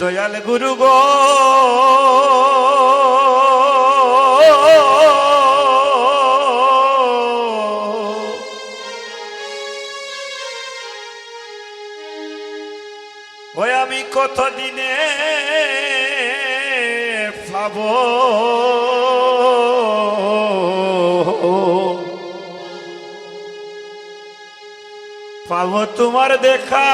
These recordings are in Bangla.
দয়াল গুরু গো। আমি কত দিনে পাবো? পাবো তোমার দেখা।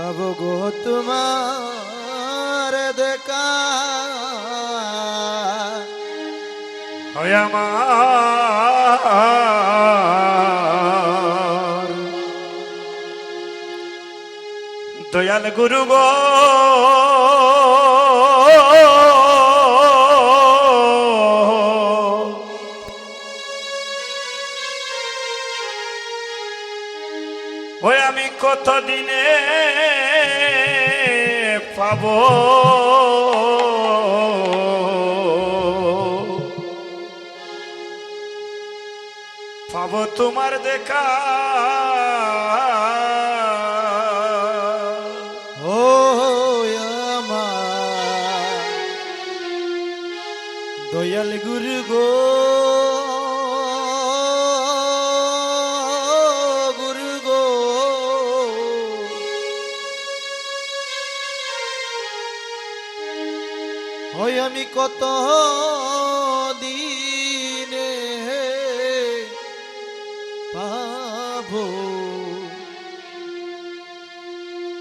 পাবো গো তোমার দেখা। হয় আমার। দয়াল গুরু গো। ওই আমি কত দিনে পাব? পাবো তোমার দেখা হয় আমি কত দিনে পাবো?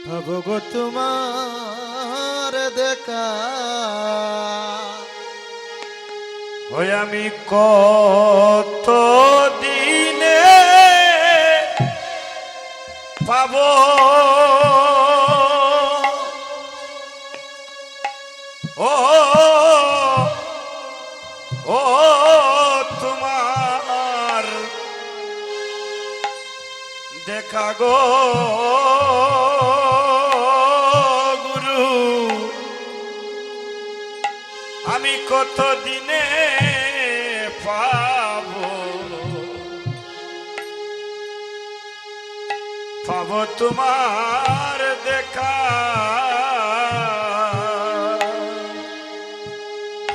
পাবো গো তোমার দেখা। ওই আমি কত দিনে পাবো? পাবো তোমার দেখা।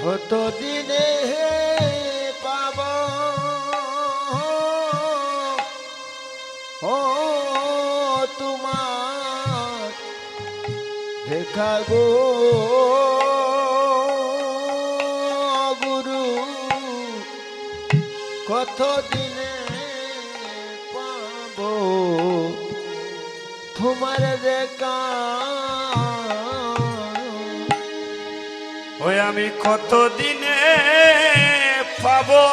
কত দিনে পাব? ও তোমার দেখা গো গুরু কত দিনে পাব? তোমার দেখা ওই আমি কত দিনে পাবো?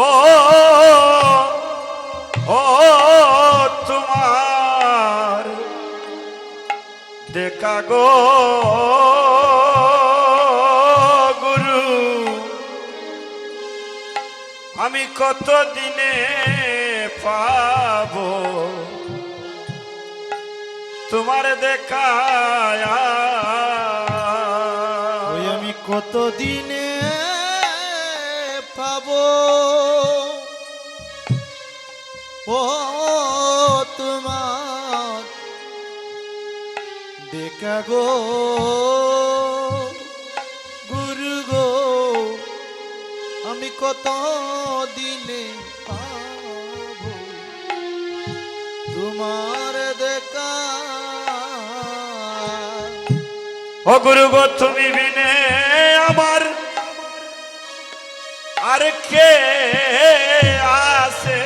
ও ও তোমার দেখা গো। আমি কত দিনে পাবো? তোমার দেখা আমি কত দিনে পাব? ও তোমার দেখা গো। কত দিনে পাব? তোমার দেখা। ও গুরু গো তুমি বিনে আমার আর কে আছে?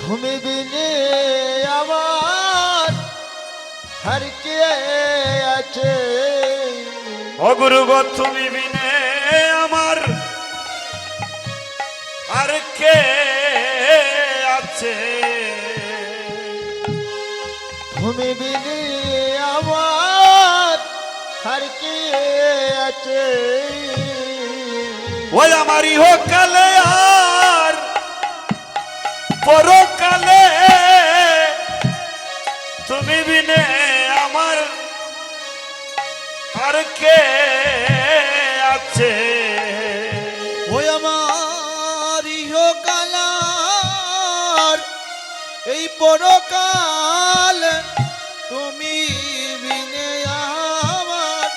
তুমি বিনে আমার হর কে আছে? ও গুরু গো তুমি কে আছে? তুমি বিনে আমার আর কে আছে? ওই আমার ইহকালে আর পরকালে। তুমি বিনে আমার আর কে এই পরকাল তুমি বিনে আমার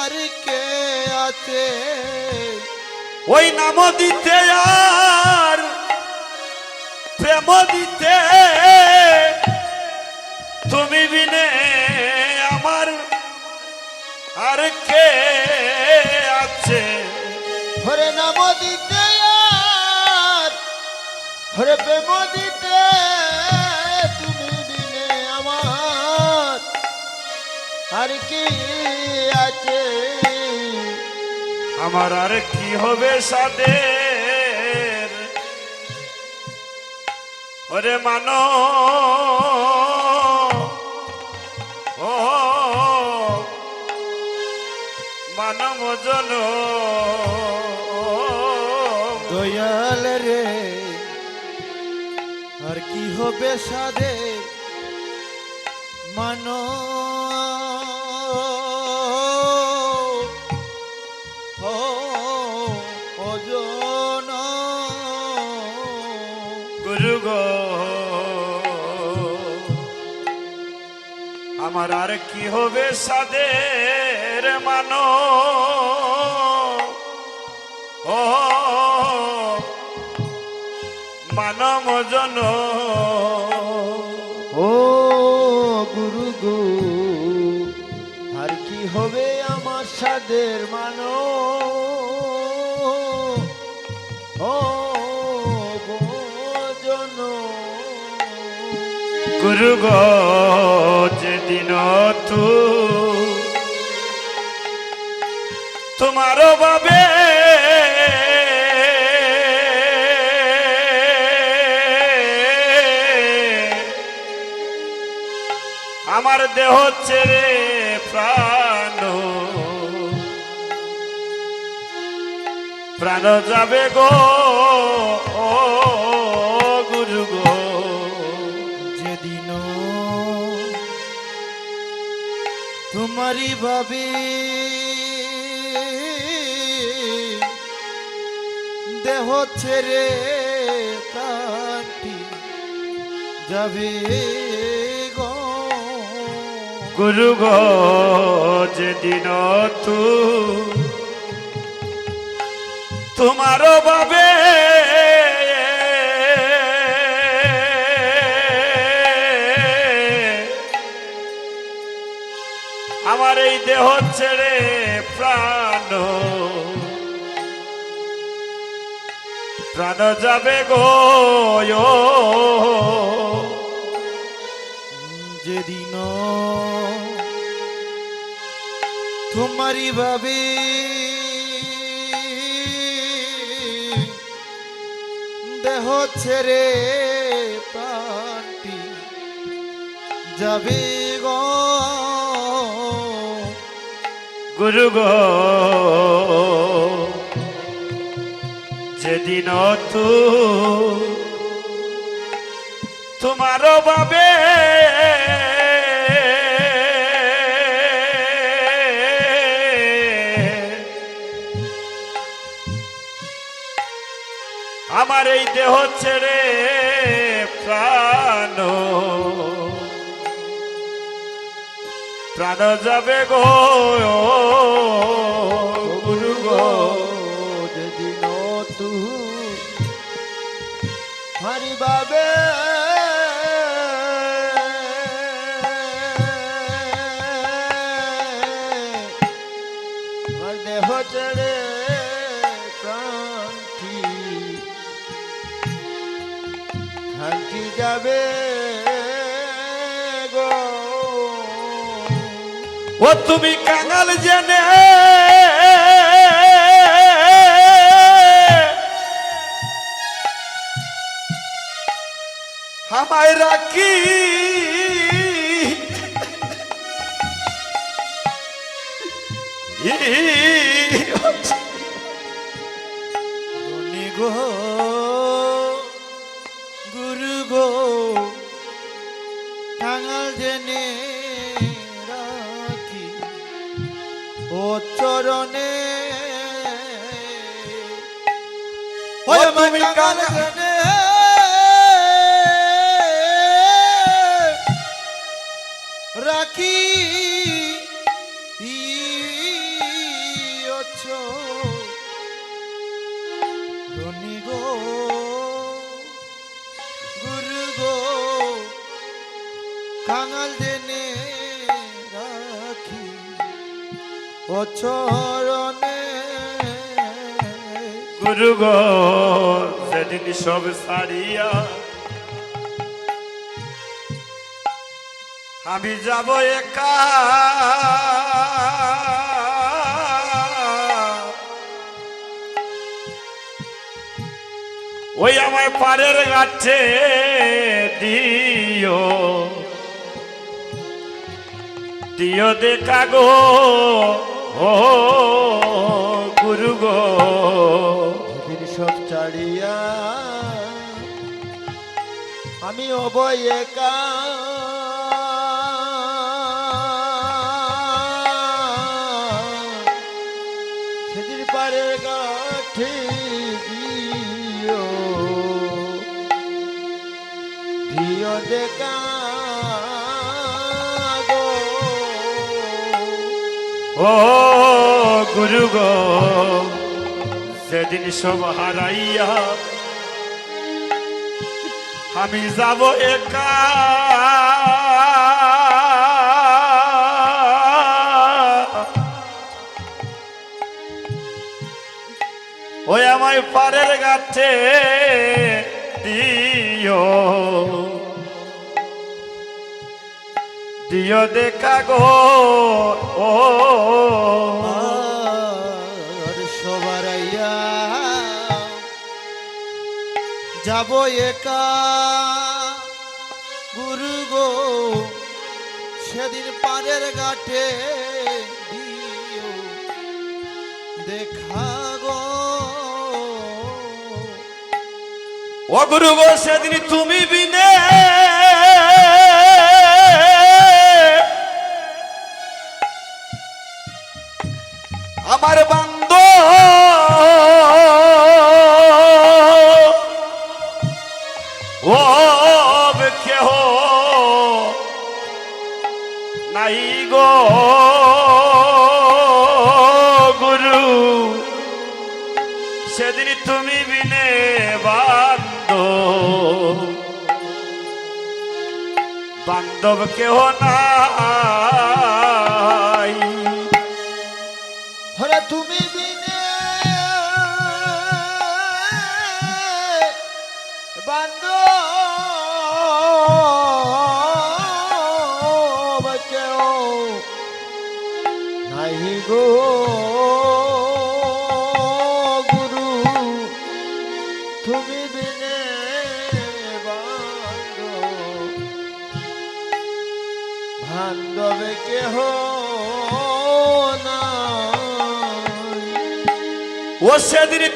আর কে আছে? ওই নাম দিতে আর প্রেম দিতে তুমি বিনে আমার আর কে আছে? হরে নাম দিতে হরে প্রেম দিতে তুমি আমার। আর কি আছে? আমার আর কি হবে সাদের? ওরে মানো ও মানব জন দয়াল রে। আর কি হবে সাদে মানো? আমার আর কি হবে সাদের মানো? ও মানব জন। ও গুরু গো আর কি হবে আমার সাদের মানো ও জন। গুরু গো যেদিন তু তোমার দেহ ছেড়ে প্রাণ। প্রাণ যাবে গো গুরু গো। যেদিন তোমারই ভাবি দেহ ছেড়ে প্রাণটি যাবে। গুরু গো যেদিন তু তোমার বাবে আমার এই দেহ ছেড়ে প্রাণ প্রাণ যাবে গো যেদিন তোমারই ভাবি দেহ ছেড়ে প্রাণটি যাবে গো। গুরু যেদিন তু তোমার বাবে। আমার এই দেহ ছেড়ে প্রাণ। প্রাণ যাবে গো। গুরু গো হরি বাবে ও তুমি কাঙাল জেনে আমায় রাখি গো চরণে তুমি কাঙাল গুরু গো সেদিন সব সারিয়া আমি যাব একা। ওই আমার পারের গাছে দিও। দিও দেখা গো। ও গুরু গো। সব চাড়িয়া আমি অবয় একা সেদিন পারে গাঠে দিও। দিও দেখা গো। ও গুরু গো সেদিন সব হারাইয়া আমি যাব একা। ওই আমায় পারের গাছে দিও। দিও দেখা গো। ও যাব একা। গুরু গো, সেদিন পাড়ের দিও। দেখা গো। ও গুরু গো, সেদিন তুমি বিনে। আমার বান্দ বান্ধব কেহ নাই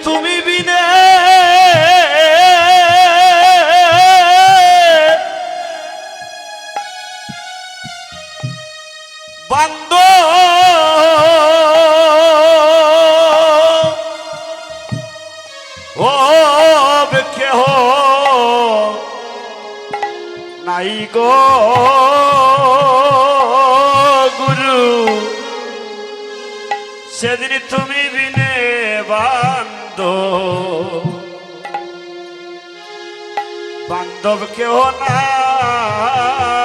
তুমি বান্ধব কেহ না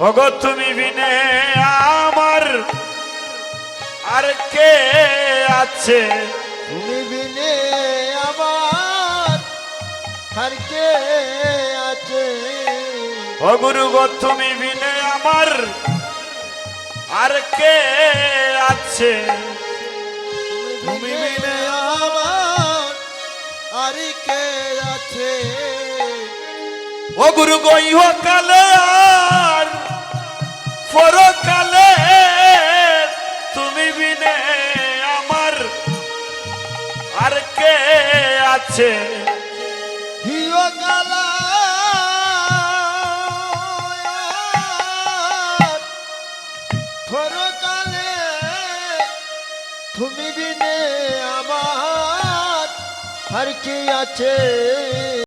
ওগো তুমি বিনে আমার আর কে আছে? তুমি বিনে আমার আর কে আছে? ও গুরু গো তুমি বিনে আমার আর কে আছে? তুমি বিনে আমার আর কে আছে? ও গুরু গো ইহকালে আর পরকালে তুমি বিনে আমার আর কে আছে? হিও গালা পরকালে তুমি বিনে আমার আর কি আছে?